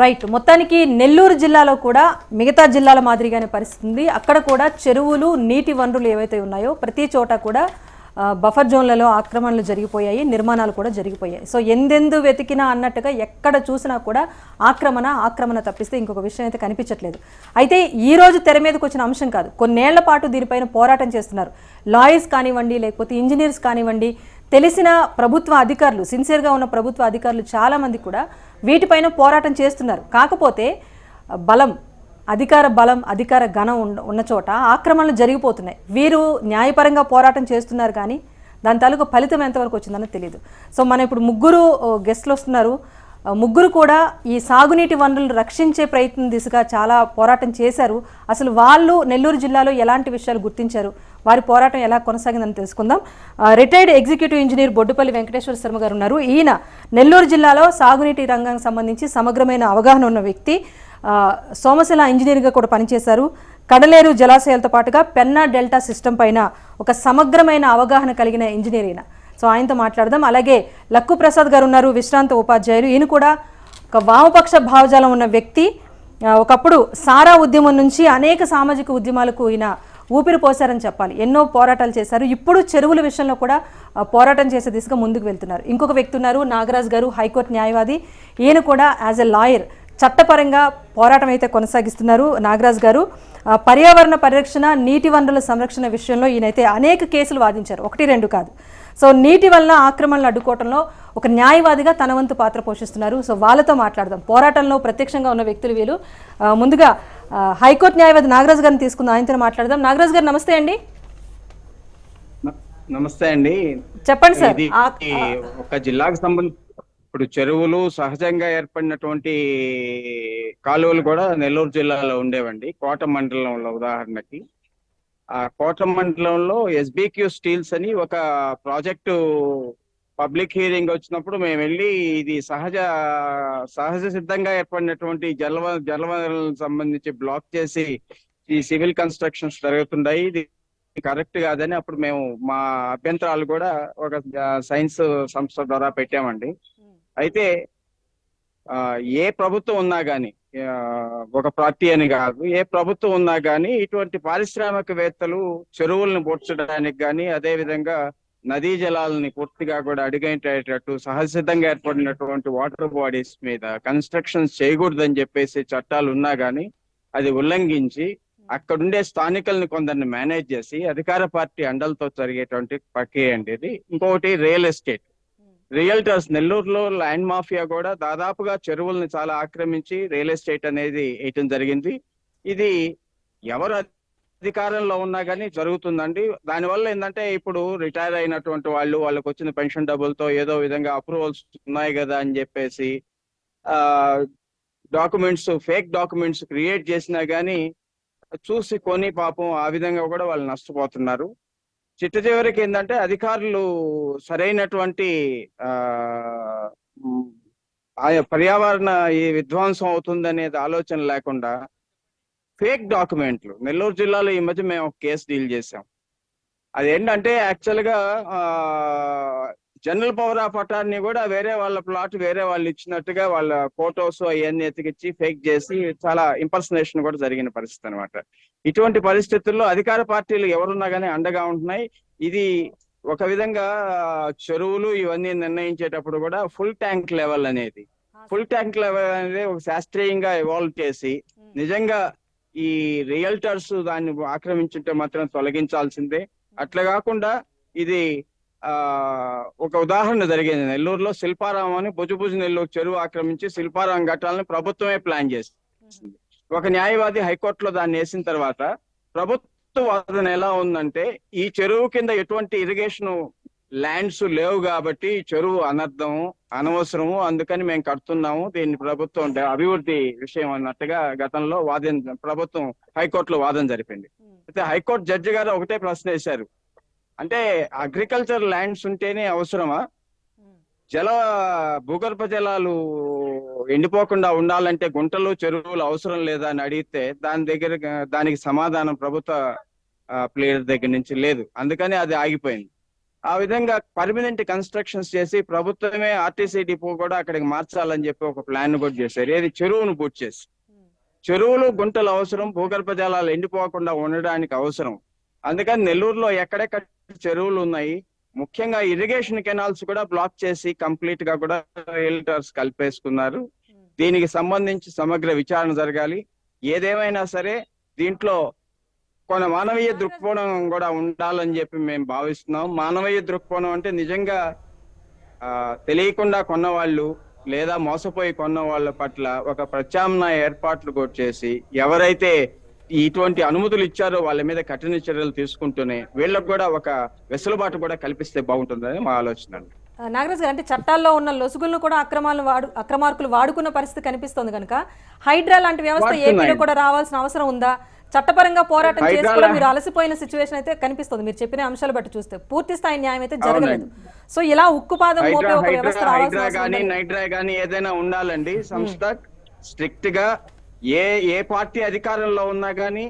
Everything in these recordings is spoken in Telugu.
రైట్ మొత్తానికి నెల్లూరు జిల్లాలో కూడా మిగతా జిల్లాల మాదిరిగానే పరిస్థితి ఉంది. అక్కడ కూడా చెరువులు నీటి వనరులు ఏవైతే ఉన్నాయో ప్రతి చోట కూడా బఫర్ జోన్లలో ఆక్రమణలు జరిగిపోయాయి నిర్మాణాలు కూడా జరిగిపోయాయి. సో ఎందెందు వెతికినా అన్నట్టుగా ఎక్కడ చూసినా కూడా ఆక్రమణ ఆక్రమణ తప్పిస్తే ఇంకొక విషయం అయితే కనిపించట్లేదు. అయితే ఈ రోజు తెర మీదకి వచ్చిన అంశం కాదు. కొన్నేళ్ళ పాటు దీనిపైన పోరాటం చేస్తున్నారు. లాయర్స్ కానివ్వండి లేకపోతే ఇంజనీర్స్ కానివ్వండి తెలిసిన ప్రభుత్వ అధికారులు సిన్సియర్గా ఉన్న ప్రభుత్వ అధికారులు చాలామంది కూడా వీటిపైన పోరాటం చేస్తున్నారు. కాకపోతే బలం అధికార బలం అధికార ఘనం ఉన్న చోట ఆక్రమణలు జరిగిపోతున్నాయి. వీరు న్యాయపరంగా పోరాటం చేస్తున్నారు కానీ దాని తాలూకు ఫలితం ఎంతవరకు వచ్చిందని తెలియదు సో మనం ఇప్పుడు ముగ్గురు గెస్ట్లు వస్తున్నారు. ముగ్గురు కూడా ఈ సాగునీటి వనరులు రక్షించే ప్రయత్నం దిశగా చాలా పోరాటం చేశారు. అసలు వాళ్ళు నెల్లూరు జిల్లాలో ఎలాంటి విషయాలు గుర్తించారు? వారి పోరాటం ఎలా కొనసాగిందని తెలుసుకుందాం. Retired executive engineer Boddupalli Venkateswara Sharma garu ఉన్నారు. ఈయన నెల్లూరు జిల్లాలో సాగునీటి రంగానికి సంబంధించి సమగ్రమైన అవగాహన ఉన్న వ్యక్తి. సోమశిల ఇంజనీర్గా కూడా పనిచేశారు. కడలేరు జలాశయాలతో పాటుగా పెన్నా డెల్టా సిస్టమ్ పైన ఒక సమగ్రమైన అవగాహన కలిగిన ఇంజనీర్ ఈయన. సో ఆయనతో మాట్లాడదాం. అలాగే లక్కు ప్రసాద్ గారు ఉన్నారు విశ్రాంత ఉపాధ్యాయులు. ఈయన కూడా ఒక వామపక్ష భావజాలం ఉన్న వ్యక్తి. ఒకప్పుడు సారా ఉద్యమం నుంచి అనేక సామాజిక ఉద్యమాలకు ఈయన ఊపిరి పోశారని చెప్పాలి. ఎన్నో పోరాటాలు చేశారు. ఇప్పుడు చెరువుల విషయంలో కూడా పోరాటం చేసే దిశగా ముందుకు వెళ్తున్నారు. ఇంకొక వ్యక్తి ఉన్నారు నాగరాజ్ గారు హైకోర్టు న్యాయవాది. ఈయన కూడా యాజ్ ఎ లాయర్. చట్టపరంగా పోరాటం అయితే కొనసాగిస్తున్నారు నాగరాజ్ గారు. పర్యావరణ పరిరక్షణ నీటి వనరుల సంరక్షణ విషయంలో ఈయనైతే అనేక కేసులు వాదించారు. ఒకటి రెండు కాదు. సో నీటి వలన ఆక్రమణలు అడ్డుకోవడంలో ఒక న్యాయవాదిగా తన వంతు పాత్ర పోషిస్తున్నారు. సో వాళ్ళతో మాట్లాడదాం. పోరాటంలో ప్రత్యక్షంగా ఉన్న వ్యక్తులు వీళ్ళు. ముందుగా హైకోర్టు న్యాయవాది నాగరాజ్ గారిని తీసుకుందాం. ఆయనతో మాట్లాడదాం. నాగరాజ్ గారు నమస్తే అండి. నమస్తే అండి. చెప్పండి సార్. ఒక జిల్లాకు సంబంధించి ఇప్పుడు చెరువులు సహజంగా ఏర్పడినటువంటి కాలువలు కూడా నెల్లూరు జిల్లాలో ఉండేవండి. కోట మండలంలో ఉదాహరణకి. ఆ కోట మండలంలో ఎస్బిక్యూ స్టీల్స్ అని ఒక ప్రాజెక్టు పబ్లిక్ హీరింగ్ వచ్చినప్పుడు మేము వెళ్ళి ఇది సహజ సహజ సిద్ధంగా ఏర్పడినటువంటి జలవ జలవనరులకు సంబంధించి బ్లాక్ చేసి ఈ సివిల్ కన్స్ట్రక్షన్స్ జరుగుతున్నాయి ఇది కరెక్ట్ కాదని అప్పుడు మేము మా అభ్యంతరాలు కూడా ఒక సైన్స్ సంస్థ ద్వారా పెట్టామండి. అయితే ఏ ప్రభుత్వం ఉన్నా గానీ ఆ, ఒక పార్టీ అని కాదు ఏ ప్రభుత్వం ఉన్నా గానీ ఇటువంటి పారిశ్రామికవేత్తలు చెరువులను పూడ్చడానికి కానీ అదే విధంగా నదీ జలాలని పూర్తిగా కూడా అడిగేటట్టు సహజసిద్ధంగా ఏర్పడినటువంటి వాటర్ బాడీస్ మీద కన్స్ట్రక్షన్స్ చేయకూడదని చెప్పేసి చట్టాలు ఉన్నా గానీ అది ఉల్లంఘించి అక్కడుండే స్థానికుల్ని కొందరిని మేనేజ్ చేసి అధికార పార్టీ అండలతో జరిగేటువంటి ప్రక్రియ అండి ఇది. ఇంకొకటి రియల్ ఎస్టేట్. రియల్టర్స్ నెల్లూరులో ల్యాండ్ మాఫియా కూడా దాదాపుగా చెరువుల్ని చాలా ఆక్రమించి రియల్ ఎస్టేట్ అనేది వేయటం జరిగింది. ఇది ఎవరు అధికారంలో ఉన్నా కానీ జరుగుతుందండి. దానివల్ల ఏంటంటే ఇప్పుడు రిటైర్ అయినటువంటి వాళ్ళు వాళ్ళకి వచ్చిన పెన్షన్ డబ్బులతో ఏదో విధంగా అప్రూవల్స్ ఉన్నాయి కదా అని చెప్పేసి ఆ డాక్యుమెంట్స్ ఫేక్ డాక్యుమెంట్స్ క్రియేట్ చేసినా కానీ చూసి కొని పాపం ఆ విధంగా కూడా వాళ్ళు నష్టపోతున్నారు. చిట్ట చివరికి ఏంటంటే అధికారులు సరైనటువంటి ఆ ఆయా పర్యావరణ ఈ విధ్వంసం అవుతుంది అనేది ఆలోచన లేకుండా ఫేక్ డాక్యుమెంట్లు. నెల్లూరు జిల్లాలో ఈ మధ్య మేము ఒక కేసు డీల్ చేసాం అదేంటంటే యాక్చువల్గా ఆ, జనరల్ పవర్ ఆఫ్ అటార్నీ కూడా వేరే వాళ్ళ ప్లాట్ వేరే వాళ్ళు ఇచ్చినట్టుగా వాళ్ళ ఫొటోస్ అవన్నీ ఎతికిచ్చి ఫేక్ చేసి చాలా ఇంపర్సనేషన్ కూడా జరిగిన పరిస్థితి అనమాట ఇటువంటి పరిస్థితుల్లో అధికార పార్టీలు ఎవరున్నా కానీ అండగా ఉంటున్నాయి. ఇది ఒక విధంగా చెరువులు ఇవన్నీ నిర్ణయించేటప్పుడు కూడా ఫుల్ ట్యాంక్ లెవెల్ అనేది. ఫుల్ ట్యాంక్ లెవెల్ అనేది ఒక శాస్త్రీయంగా ఇవాల్వ్ చేసి నిజంగా ఈ రియల్టర్స్ దాన్ని ఆక్రమించుంటే మాత్రం తొలగించాల్సిందే. అట్లా కాకుండా ఇది ఆ ఒక ఉదాహరణ జరిగింది. నెల్లూరులో శిల్పారామం అని భుజభుజ నెల్లూరు చెరువు ఆక్రమించి శిల్పారామం కట్టాలని ప్రభుత్వమే ప్లాన్ చేసింది. ఒక న్యాయవాది హైకోర్టులో దాన్ని వేసిన తర్వాత ప్రభుత్వ వాదన ఎలా ఉందంటే ఈ చెరువు కింద ఎటువంటి ఇరిగేషన్ ల్యాండ్స్ లేవు కాబట్టి చెరువు అనర్థం అనవసరము అందుకని మేము కడుతున్నాము. దీన్ని ప్రభుత్వం అభివృద్ధి విషయం అన్నట్టుగా గతంలో వాదన ప్రభుత్వం హైకోర్టులో వాదన జరిపింది. అయితే హైకోర్టు జడ్జి గారు ఒకటే ప్రశ్న వేశారు. అంటే అగ్రికల్చర్ ల్యాండ్స్ ఉంటేనే అవసరమా? జల భూగర్భ జలాలు ఎండిపోకుండా ఉండాలంటే గుంటలు చెరువులు అవసరం లేదా అని అడిగితే దాని దగ్గర దానికి సమాధానం ప్రభుత్వ ప్లేయర్ దగ్గర నుంచి లేదు. అందుకని అది ఆగిపోయింది. ఆ విధంగా పర్మనెంట్ కన్స్ట్రక్షన్స్ చేసి ప్రభుత్వమే ఆర్టీసీ డిపో కూడా అక్కడికి మార్చాలని చెప్పి ఒక ప్లాన్ కూడా చేశారు. ఏది? చెరువును పూర్తి చేసి. చెరువులు గుంటలు అవసరం భూగర్భ జలాలు ఎండిపోకుండా ఉండడానికి అవసరం. అందుకని నెల్లూరులో ఎక్కడెక్కడ చెరువులు ఉన్నాయి? ముఖ్యంగా ఇరిగేషన్ కెనాల్స్ కూడా బ్లాక్ చేసి కంప్లీట్గా కూడా రియల్టర్స్ కలిపేసుకున్నారు. దీనికి సంబంధించి సమగ్ర విచారణ జరగాలి. ఏదేమైనా సరే దీంట్లో కొన్ని మానవీయ దృక్కోణం కూడా ఉండాలని చెప్పి మేము భావిస్తున్నాం మానవీయ దృక్కోణం అంటే నిజంగా తెలియకుండా కొన్న వాళ్ళు లేదా మోసపోయి కొన్న వాళ్ళ పట్ల ఒక ప్రత్యామ్నాయ ఏర్పాట్లు కూడా చేసి ఎవరైతే ఇటువంటి అనుమతులు ఇచ్చారో వాళ్ళ మీద కఠిన చర్యలు తీసుకుంటూనే వీళ్ళకు కూడా ఒక వెసులుబాటు కూడా కల్పిస్తే బాగుంటుందని మా ఆలోచన అండి. నాగరాజు గారు అంటే చట్టాల్లో ఉన్న లొసుగులను కూడా అక్రమాలను వాడు అక్రమార్కులు వాడుకున్న పరిస్థితి కనిపిస్తోంది కనుక హైడ్రా లాంటి వ్యవస్థ. ఏపీలో కూడా రావాల్సిన అవసరం ఉందా చట్టపరంగా పోరాటం చేసి కూడా మీరు అలసిపోయిన సిచ్యువేషన్ అయితే కనిపిస్తుంది. మీరు చెప్పిన అంశాలు బట్టి చూస్తే పూర్తి స్థాయి న్యాయం అయితే జరగలేదు. సో ఇలా ఉక్కుపాదం మోపే ఒక వ్యవస్థ నైట్రా గానీ ఏదైనా ఉండాలండి. సంస్థ స్ట్రిక్ట్గా ఏ ఏ పార్టీ అధికారంలో ఉన్నా గానీ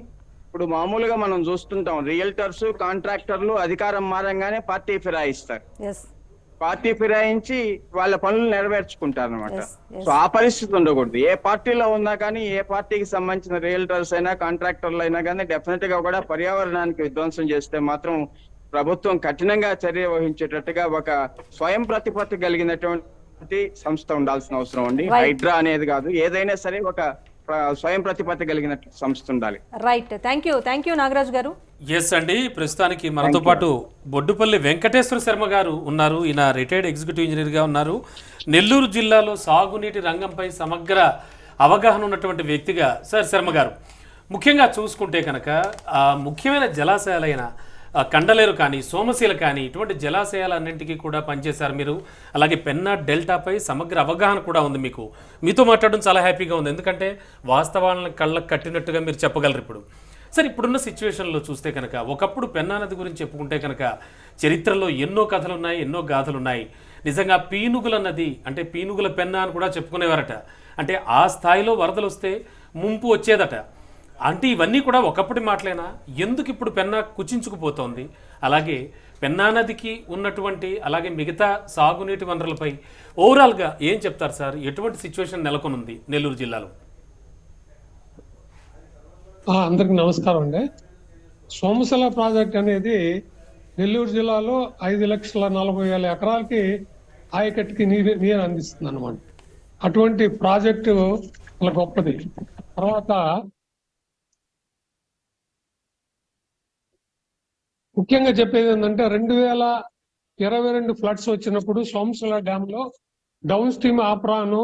ఇప్పుడు మామూలుగా మనం చూస్తుంటాం. రియల్టర్స్ కాంట్రాక్టర్లు అధికారం మారంగానే పార్టీ ఫిరాయిస్తారు. పార్టీ ఫిరాయించి వాళ్ళ పనులు నెరవేర్చుకుంటారు అనమాట. సో ఆ పరిస్థితి ఉండకూడదు ఏ పార్టీలో ఉన్నా కానీ ఏ పార్టీకి సంబంధించిన రియల్టర్స్ అయినా కాంట్రాక్టర్లు అయినా కానీ డెఫినెట్గా కూడా పర్యావరణానికి విధ్వంసం చేస్తే మాత్రం ప్రభుత్వం కఠినంగా చర్య వహించేటట్టుగా ఒక స్వయం ప్రతిపత్తి కలిగినటువంటి సంస్థ ఉండాల్సిన అవసరం ఉంది Right. హైడ్రా అనేది కాదు ఏదైనా సరే ఒక స్వయం ప్రతిపత్తి కలిగిన సంస్థ ఉండాలి. Right thank you thank you Nagaraju garu. Yes అండి. ప్రస్తుతానికి మనతో పాటు బొడ్డుపల్లి వెంకటేశ్వర శర్మ గారు ఉన్నారు. ఈయన రిటైర్డ్ ఎగ్జిక్యూటివ్ ఇంజనీర్గా ఉన్నారు. నెల్లూరు జిల్లాలో సాగునీటి రంగంపై సమగ్ర అవగాహన ఉన్నటువంటి వ్యక్తిగా సార్ శర్మ గారు. ముఖ్యంగా చూసుకుంటే కనుక ఆ ముఖ్యమైన జలాశయాలైన కండలేరు కానీ సోమశీల కానీ ఇటువంటి జలాశయాలన్నింటికీ కూడా పనిచేశారు మీరు. అలాగే పెన్నా డెల్టాపై సమగ్ర అవగాహన కూడా ఉంది మీకు. మీతో మాట్లాడడం చాలా హ్యాపీగా ఉంది. ఎందుకంటే వాస్తవాలను కళ్ళకు కట్టినట్టుగా మీరు చెప్పగలరు ఇప్పుడు. సరే ఇప్పుడున్న సిచ్యువేషన్లో చూస్తే కనుక ఒకప్పుడు పెన్నా నది గురించి చెప్పుకుంటే కనుక చరిత్రలో ఎన్నో కథలు ఉన్నాయి ఎన్నో గాథలు ఉన్నాయి నిజంగా పీనుగుల నది అంటే పీనుగుల పెన్నా అని కూడా చెప్పుకునేవారట. అంటే ఆ స్థాయిలో వరదలు వస్తే ముంపు వచ్చేదట. అంటే ఇవన్నీ కూడా ఒకప్పటి మాటలేనా? ఎందుకు ఇప్పుడు పెన్నా కుచించుకుపోతోంది? అలాగే పెన్నా నదికి ఉన్నటువంటి అలాగే మిగతా సాగునీటి వనరులపై ఓవరాల్గా ఏం చెప్తారు సార్? ఎటువంటి సిచ్యువేషన్ నెలకొనుంది నెల్లూరు జిల్లాలో? అందరికి నమస్కారం అండి. సోమశిల ప్రాజెక్ట్ అనేది నెల్లూరు జిల్లాలో ఐదు లక్షల నలభై వేల ఎకరాలకి ఆయకట్టుకి నీరు నీరు అందిస్తుంది అనమాట అటువంటి ప్రాజెక్టు చాలా గొప్పది. తర్వాత ముఖ్యంగా చెప్పేది ఏంటంటే రెండు వేల ఇరవై రెండు ఫ్లడ్స్ వచ్చినప్పుడు సోమశిల డ్యామ్లో డౌన్ స్ట్రీమ్ ఆప్రాను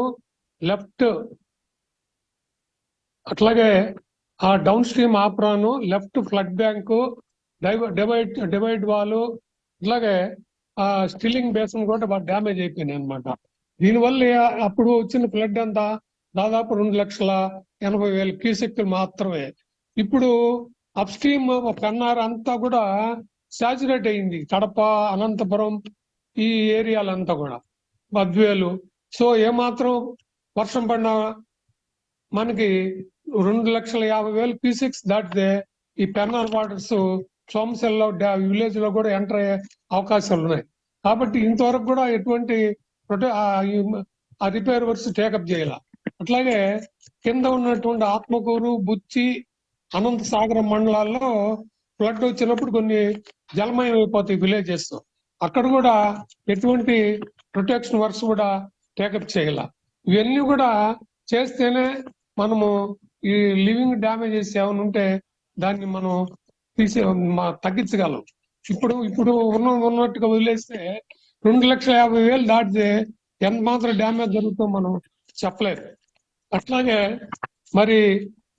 లెఫ్ట్ అట్లాగే ఆ downstream apron left flood bank divide divide wall ఇట్లాగే ఆ స్టిల్లింగ్ బేసిన్ కూడా బాగా డ్యామేజ్ అయిపోయినాయి అనమాట దీనివల్ల అప్పుడు వచ్చిన ఫ్లడ్ అంతా దాదాపు రెండు లక్షల ఎనభై వేల క్యూసెక్లు మాత్రమే. ఇప్పుడు అప్ స్ట్రీమ్ పెన్నార్ అంతా కూడా సాచురేట్ అయింది. కడప అనంతపురం ఈ ఏరియాలంతా కూడా. బద్వేలు సో ఏమాత్రం వర్షం పడినా మనకి రెండు లక్షల యాభై వేలు క్యూసిక్స్ దాటితే ఈ పెన్నార్ వాటర్స్ సోమశల్లో విలేజ్లో కూడా ఎంటర్ అయ్యే అవకాశాలు ఉన్నాయి. కాబట్టి ఇంతవరకు కూడా ఎటువంటి ఆ ఆ రిపేర్ వర్క్స్ టేకప్ చేయాల. అట్లాగే కింద ఉన్నటువంటి ఆత్మకూరు బుచ్చి అనంత సాగరం మండలాల్లో ఫ్లడ్ వచ్చినప్పుడు కొన్ని జలమయం అయిపోతాయి విలేజెస్ అక్కడ కూడా ఎటువంటి ప్రొటెక్షన్ వర్క్స్ కూడా టేకప్ చేయాల. ఇవన్నీ కూడా చేస్తేనే మనము ఈ లివింగ్ డ్యామేజెస్ ఏమైనా ఉంటే దాన్ని మనం తీసే తగ్గించగలం. ఇప్పుడు ఇప్పుడు ఉన్న ఉన్నట్టుగా వదిలేస్తే రెండు లక్షల యాభై వేలు దాటితే ఎంత మాత్రం డ్యామేజ్ జరుగుతుందో మనం చెప్పలేదు అట్లాగే మరి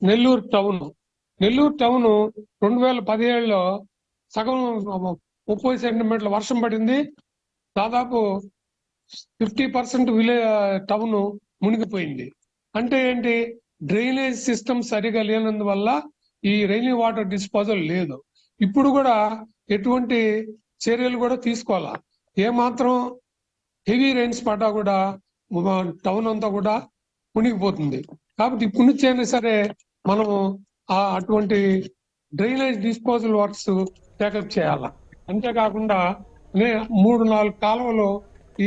నెల్లూరు టౌన్ నెల్లూరు టౌన్ రెండు వేల పదిహేడులో సగం ముప్పై సెంటీమీటర్ల వర్షం పడింది. దాదాపు ఫిఫ్టీ పర్సెంట్ విలే టౌన్ మునిగిపోయింది. అంటే ఏంటి? డ్రైనేజ్ సిస్టమ్ సరిగా లేనందువల్ల ఈ రైనీ వాటర్ డిస్పోజల్ లేదు. ఇప్పుడు కూడా ఎటువంటి చర్యలు కూడా తీసుకోవాలా? ఏ మాత్రం హెవీ రైన్స్ పడ్డా కూడా టౌన్ అంతా కూడా మునిగిపోతుంది. కాబట్టి ఇప్పుడు నుంచి అయినా సరే మనము అటువంటి డ్రైనేజ్ డిస్పోజల్ వర్క్స్ టేకప్ చేయాల? అంతేకాకుండా మూడు నాలుగు కాలువలు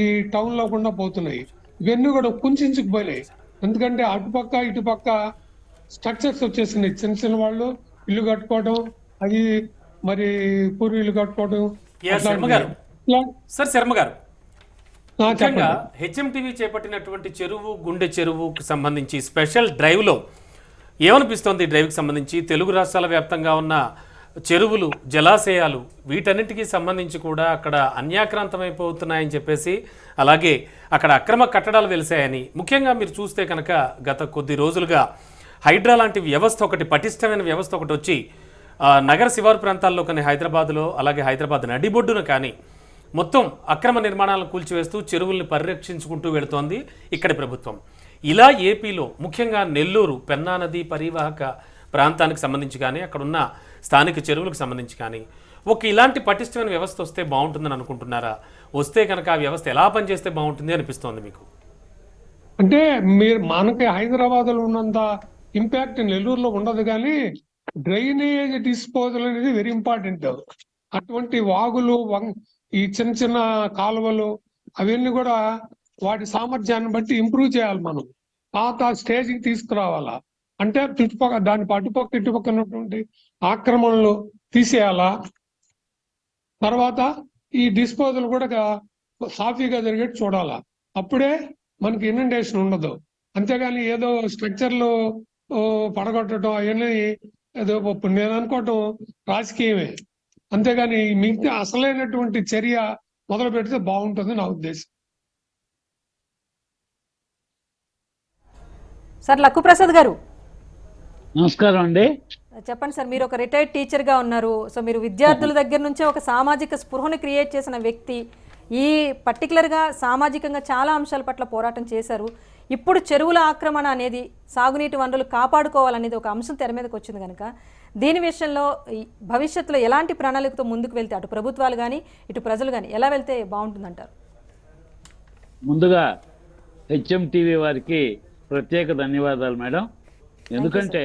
ఈ టౌన్లో గుండా పోతున్నాయి. ఇవన్నీ కూడా కుంచుకుపోయినాయి ఎందుకంటే అటుపక్క ఇటుపక్క స్ట్రక్చర్స్ వచ్చేసినాయి. చిన్న చిన్న వాళ్ళు ఇల్లు కట్టుకోవడం అది మరి పూర్వీలు కట్టుకోవడం సార్ శర్మ గారు. ముఖ్యంగా హెచ్ఎంటీవీ చేపట్టినటువంటి చెరువు గుండె చెరువుకు సంబంధించి స్పెషల్ డ్రైవ్లో ఏమనిపిస్తోంది ఈ డ్రైవ్కి సంబంధించి? తెలుగు రాష్ట్రాల వ్యాప్తంగా ఉన్న చెరువులు జలాశయాలు వీటన్నిటికీ సంబంధించి కూడా అక్కడ అన్యాక్రాంతమైపోతున్నాయని చెప్పేసి అలాగే అక్కడ అక్రమ కట్టడాలు వెలిసాయని ముఖ్యంగా మీరు చూస్తే కనుక గత కొద్ది రోజులుగా హైడ్రా లాంటి వ్యవస్థ ఒకటి పటిష్టమైన వ్యవస్థ ఒకటి వచ్చి నగర శివారు ప్రాంతాల్లో కానీ హైదరాబాద్లో అలాగే హైదరాబాద్ నడిబొడ్డున కానీ మొత్తం అక్రమ నిర్మాణాలను కూల్చివేస్తూ చెరువుల్ని పరిరక్షించుకుంటూ వెళుతోంది ఇక్కడి ప్రభుత్వం. ఇలా ఏపీలో ముఖ్యంగా నెల్లూరు పెన్నా నది పరివాహక ప్రాంతానికి సంబంధించి కానీ అక్కడున్న స్థానిక చెరువులకు సంబంధించి కానీ ఒక ఇలాంటి పటిష్టమైన వ్యవస్థ వస్తే బాగుంటుందని అనుకుంటున్నారా? వస్తే కనుక ఆ వ్యవస్థ ఎలా పనిచేస్తే బాగుంటుంది అనిపిస్తోంది మీకు? అంటే మీరు మనకి హైదరాబాద్లో ఉన్నంత ఇంపాక్ట్ నెల్లూరులో ఉండదు కానీ డ్రైనేజ్ డిస్పోజల్ అనేది వెరీ ఇంపార్టెంట్. అటువంటి వాగులు వం- ఈ చిన్న చిన్న కాలువలు అవన్నీ కూడా వాటి సామర్థ్యాన్ని బట్టి ఇంప్రూవ్ చేయాలి మనం. పాత స్టేజ్కి తీసుకురావాలా? అంటే చుట్టుపక్కల దాని అటుపక్క ఇటుపక్క ఉన్నటువంటి ఆక్రమణలు తీసేయాలా? తర్వాత ఈ డిస్పోజల్ కూడా సాఫీగా జరిగేట్టు చూడాలా? అప్పుడే మనకి ఇనండేషన్ ఉండదు. అంతేగాని ఏదో స్ట్రక్చర్లు పడగొట్టడం అవన్నీ ఏదో నేను అనుకోవటం రాజకీయమే. అంతేగాని మిగతా అసలైనటువంటి చర్య మొదలు పెడితే బాగుంటుంది నా ఉద్దేశం. సార్ లక్కు ప్రసాద్ గారు. నమస్కారం అండి. చెప్పండి సార్ మీరు ఒక రిటైర్డ్ టీచర్గా ఉన్నారు. సో మీరు విద్యార్థుల దగ్గర నుంచే ఒక సామాజిక స్పృహను క్రియేట్ చేసిన వ్యక్తి. ఈ పర్టికులర్గా సామాజికంగా చాలా అంశాల పట్ల పోరాటం చేశారు. ఇప్పుడు చెరువుల ఆక్రమణ అనేది సాగునీటి వనరులు కాపాడుకోవాలనేది ఒక అంశం తెర మీదకి వచ్చింది కనుక దీని విషయంలో భవిష్యత్తులో ఎలాంటి ప్రణాళికతో ముందుకు వెళ్తే అటు ప్రభుత్వాలు కానీ ఇటు ప్రజలు కానీ ఎలా వెళ్తే బాగుంటుందంటారు? ముందుగా హెచ్ఎం టీవీ వారికి ప్రత్యేక ధన్యవాదాలు మేడం. ఎందుకంటే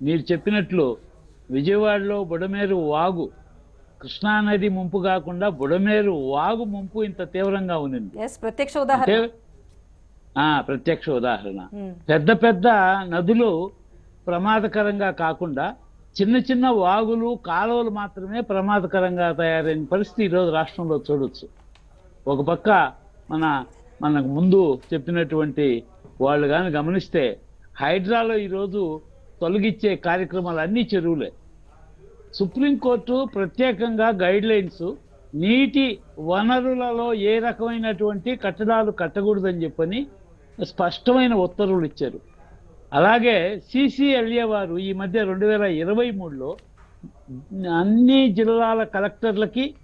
మీరు చెప్పినట్లు విజయవాడలో బుడమేరు వాగు కృష్ణానది ముంపు కాకుండా బుడమేరు వాగు ముంపు ఇంత తీవ్రంగా ఉంది ప్రత్యక్ష ఉదాహరణ. ప్రత్యక్ష ఉదాహరణ. ఉమ్, పెద్ద పెద్ద నదులు ప్రమాదకరంగా కాకుండా చిన్న చిన్న వాగులు కాలువలు మాత్రమే ప్రమాదకరంగా తయారైన పరిస్థితి ఈరోజు రాష్ట్రంలో చూడొచ్చు. ఒక పక్క మన మనకు ముందు చెప్పినటువంటి వాళ్ళు కానీ గమనిస్తే హైడ్రాలో ఈరోజు తొలగించే కార్యక్రమాలు అన్ని చెరువులే. సుప్రీంకోర్టు ప్రత్యేకంగా గైడ్ లైన్స్ నీటి వనరులలో ఏ రకమైనటువంటి కట్టడాలు కట్టకూడదని చెప్పని స్పష్టమైన ఉత్తర్వులు ఇచ్చారు. అలాగే సిసిఎల్ఏ వారు ఈ మధ్య రెండు వేల ఇరవై మూడులో అన్ని జిల్లాల కలెక్టర్లకి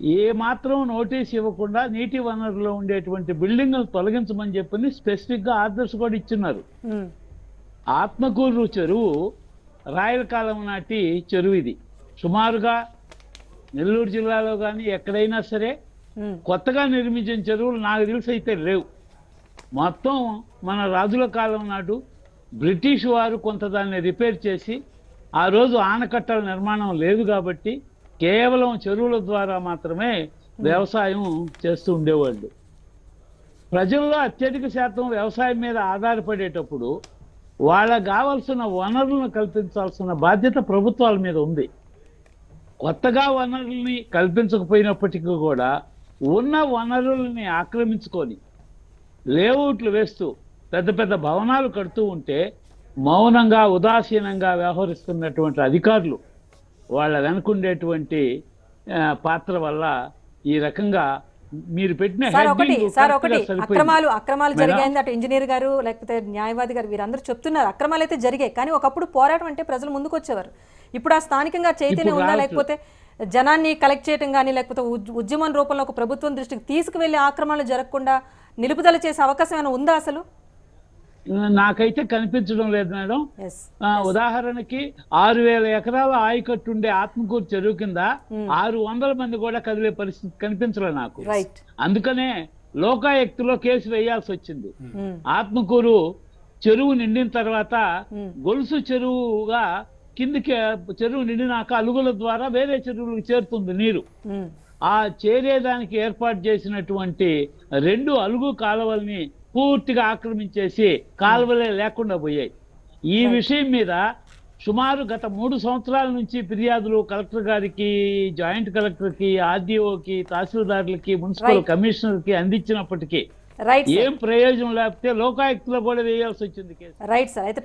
ఏ మాత్రం నోటీస్ ఇవ్వకుండా నీటి వనరులో ఉండేటువంటి బిల్డింగ్లు తొలగించమని చెప్పని స్పెసిఫిక్గా ఆర్డర్స్ కూడా ఇచ్చున్నారు. ఆత్మకూరు చెరువు రాయల కాలం నాటి చెరువు ఇది. సుమారుగా నెల్లూరు జిల్లాలో కానీ ఎక్కడైనా సరే కొత్తగా నిర్మించిన చెరువులు నాకు తెలిసి అయితే లేవు. మొత్తం మన రాజుల కాలం నాటు బ్రిటిష్ వారు కొంత దాన్ని రిపేర్ చేసి ఆ రోజు ఆనకట్టల నిర్మాణం లేదు కాబట్టి కేవలం చెరువుల ద్వారా మాత్రమే వ్యవసాయం చేస్తూ ఉండేవాళ్ళు. ప్రజల్లో అత్యధిక శాతం వ్యవసాయం మీద ఆధారపడేటప్పుడు వాళ్ళకు కావలసిన వనరులను కల్పించాల్సిన బాధ్యత ప్రభుత్వాల మీద ఉంది. కొత్తగా వనరుల్ని కల్పించకపోయినప్పటికీ కూడా ఉన్న వనరుల్ని ఆక్రమించుకొని లేఅవుట్లు వేస్తూ పెద్ద పెద్ద భవనాలు కడుతూ ఉంటే మౌనంగా ఉదాసీనంగా వ్యవహరిస్తున్నటువంటి అధికారులు వాళ్ళ వెనుకుండేటువంటి ఆ, పాత్ర వల్ల ఈ రకంగా మీరు పెట్టిన సార్ ఒకటి సార్ ఒకటి. అక్రమాలు అక్రమాలు మేడం? జరిగాయని అటు ఇంజనీర్ గారు లేకపోతే న్యాయవాది గారు వీరందరూ చెప్తున్నారు అక్రమాలు అయితే జరిగాయి కానీ ఒకప్పుడు పోరాటం అంటే ప్రజలు ముందుకు వచ్చేవారు ఇప్పుడు ఆ స్థానికంగా చైతన్యం ఉందా. లేకపోతే జనాన్ని కలెక్ట్ చేయడం కానీ లేకపోతే ఉద్- ఉద్యమం రూపంలో ఒక ప్రభుత్వం దృష్టికి తీసుకువెళ్ళి ఆక్రమణలు జరగకుండా నిలుపుదల చేసే అవకాశం ఏమైనా ఉందా అసలు నాకైతే కనిపించడం లేదు మేడం. ఎస్ ఆ, ఉదాహరణకి ఆరు వేల ఎకరాల ఆయకట్టు ఉండే ఆత్మకూరు చెరువు కింద ఆరు వందల మంది కూడా కదిలే పరిస్థితి కనిపించలే నాకు. రైట్ అందుకనే లోకాయుక్తలో కేసు వేయాల్సి వచ్చింది. ఆత్మకూరు చెరువు నిండిన తర్వాత. గొలుసు చెరువుగా కిందికి చెరువు నిండినాక అలుగుల ద్వారా వేరే చెరువులకు చేరుతుంది నీరు. ఆ చేరేదానికి ఏర్పాటు చేసినటువంటి రెండు అలుగు కాలువల్ని పూర్తిగా ఆక్రమించేసి కాలువలే లేకుండా పోయాయి. ఈ విషయం మీద సుమారు గత మూడు సంవత్సరాల నుంచి ఫిర్యాదులు కలెక్టర్ గారికి జాయింట్ కలెక్టర్కి ఆర్డీఓకి తహసీల్దారులకి మున్సిపల్. కమిషనర్కి అందించినప్పటికీ ఏం ప్రయోజనం లేకపోతే లోకాయుక్తలో కూడా వేయాల్సి వచ్చింది కేసు. రైట్ సార్ అయితే